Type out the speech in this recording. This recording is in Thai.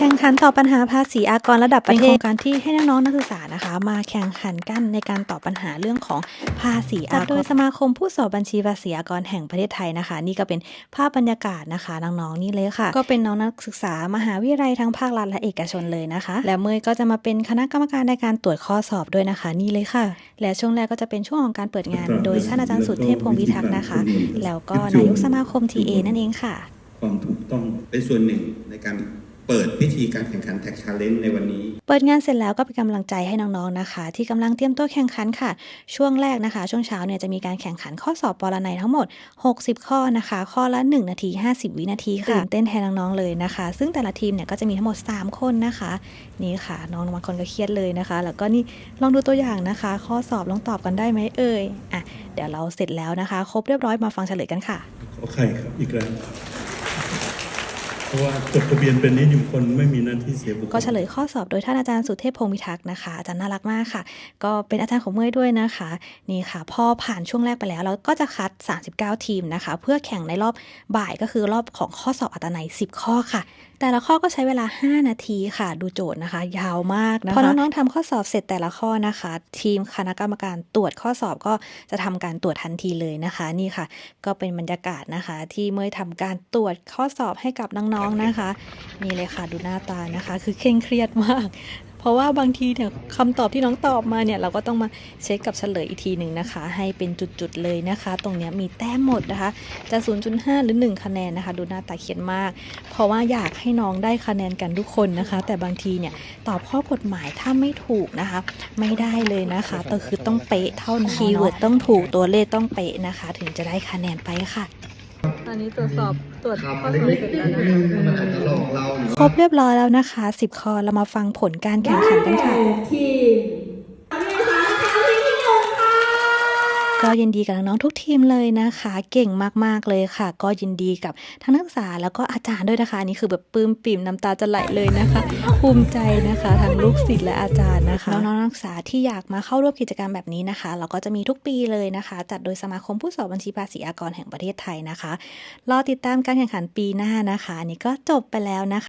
แข่งขันตอบปัญหาภาษีอากรระดับประเทศเป็นโครงการที่ให้น้องๆนักศึกษานะคะ มาแข่งขันกันในการตอบปัญหาเรื่องของภาษีอากรโดยสมาคมผู้สอบบัญชีภาษีอากรแห่งประเทศไทยนะคะ นี่ก็เป็นภาพบรรยากาศนะคะน้องๆนี่เลยค่ะ ก็เป็นน้องนักศึกษามหาวิทยาลัยทั้งภาครัฐและเอกชนเลยนะคะ และเมยก็จะมาเป็นคณะกรรมการในการตรวจข้อสอบด้วยนะคะ นี่เลยค่ะ และช่วงแรกก็จะเป็นช่วงของการเปิดงาน โดยท่านอาจารย์สุเทพพงศ์พิทักษ์นะคะ แล้วก็นายกสมาคม TA นั่นเองค่ะ ความถูกต้องเป็นส่วนหนึ่งในการ เปิดพิธีการแข่งขันแท็กชาเลนจ์ในวันนี้ เปิดงานเสร็จแล้วก็เป็นกำลังใจให้น้องๆนะคะ ที่กำลังเตรียมตัวแข่งขันค่ะ ช่วงแรกนะคะ ช่วงเช้าเนี่ยจะมีการแข่งขันข้อสอบปรนัยทั้งหมด 60 ข้อนะคะ ข้อละ 1 นาที 50 วินาทีค่ะตื่นเต้นแทนน้องๆเลยนะคะ ซึ่งแต่ละทีมเนี่ยก็จะมีทั้งหมด 3 คนนะคะ นี่ค่ะ น้องบางคนก็เครียดเลยนะคะ แล้วก็นี่ลองดูตัวอย่างนะคะ ข้อสอบลองตอบกันได้ไหมเอ่ยอะเดี๋ยวเราเสร็จแล้วนะคะ ครบเรียบร้อยมาฟังเฉลยกันค่ะขอไข่ครับอีกแล้ว เพราะว่าจดทะเบียนเป็นนิติบุคคลไม่มีหน้าที่เสียบุคคลก็เฉลยข้อสอบโดยท่านอาจารย์สุเทพพงศ์พิทักษ์นะคะอาจารย์น่ารักมากค่ะ ก็เป็นอาจารย์ของเมยด้วยนะคะ นี่ค่ะ พอผ่านช่วงแรกไปแล้ว เราก็จะคัด 39 ทีมนะคะ เพื่อแข่งในรอบบ่ายก็คือรอบของข้อสอบอัตนัย 10 ข้อค่ะ แต่ละข้อก็ใช้เวลา 5 นาทีค่ะ ดูโจทย์นะคะ ยาวมากนะคะพอน้องๆทำข้อสอบเสร็จแต่ละข้อนะคะ ทีมคณะกรรมการตรวจข้อสอบก็จะทำการตรวจทันทีเลยนะคะ นี่ค่ะ ก็เป็นบรรยากาศนะคะ ที่เมยทำการตรวจข้อสอบให้กับน้องๆนะคะ นี่เลยค่ะดูหน้าตานะคะ คือเคร่งเครียดมาก เพราะว่าบางทีเนี่ยคำตอบที่น้องตอบมาเนี่ยเราก็ต้องมาเช็คกับเฉลยอีกทีหนึ่งนะคะ ให้เป็นจุดๆเลยนะคะ ตรงนี้มีแต้มหมดนะคะ จะ 0.5 หรือ 1 คะแนนนะคะ ดูหน้าตาเขียนมาก เพราะว่าอยากให้น้องได้คะแนนกันทุกคนนะคะ แต่บางทีเนี่ยตอบข้อกฎหมายถ้าไม่ถูกนะคะ ไม่ได้เลยนะคะแต่คือต้องเป๊ะเท่านั้นคีย์เวิร์ดต้องถูกตัวเลขต้องเป๊ะนะคะ ถึงจะได้คะแนนไปค่ะ ตอนนี้ตรวจสอบตรวจข้อคำสอบเล็กเสร็จๆแล้วนินะดนึคะงมันอาจจะหลอกเราหรือครบเรียบร้อยแล้วนะคะ 10 ข้อเรามาฟังผลการแข่งขันกันค่ะทีม ก็ยินดีกับน้องๆทุกทีมเลยนะคะ เก่งมากๆเลยค่ะ ก็ยินดีกับทั้งนักศึกษาแล้วก็อาจารย์ด้วยนะคะนี่คือแบบปลื้มปิ่มน้ำตาจะไหลเลยนะคะ ภูมิใจนะคะทั้งลูกศิษย์และอาจารย์นะคะน้องๆนักศึกษาที่อยากมาเข้าร่วมกิจกรรมแบบนี้นะคะ เราก็จะมีทุกปีเลยนะคะ จัดโดยสมาคมผู้สอบบัญชีภาษีอากรแห่งประเทศไทยนะคะรอติดตามการแข่งขันปีหน้านะคะนนี้ก็จบไปแล้วนะคะ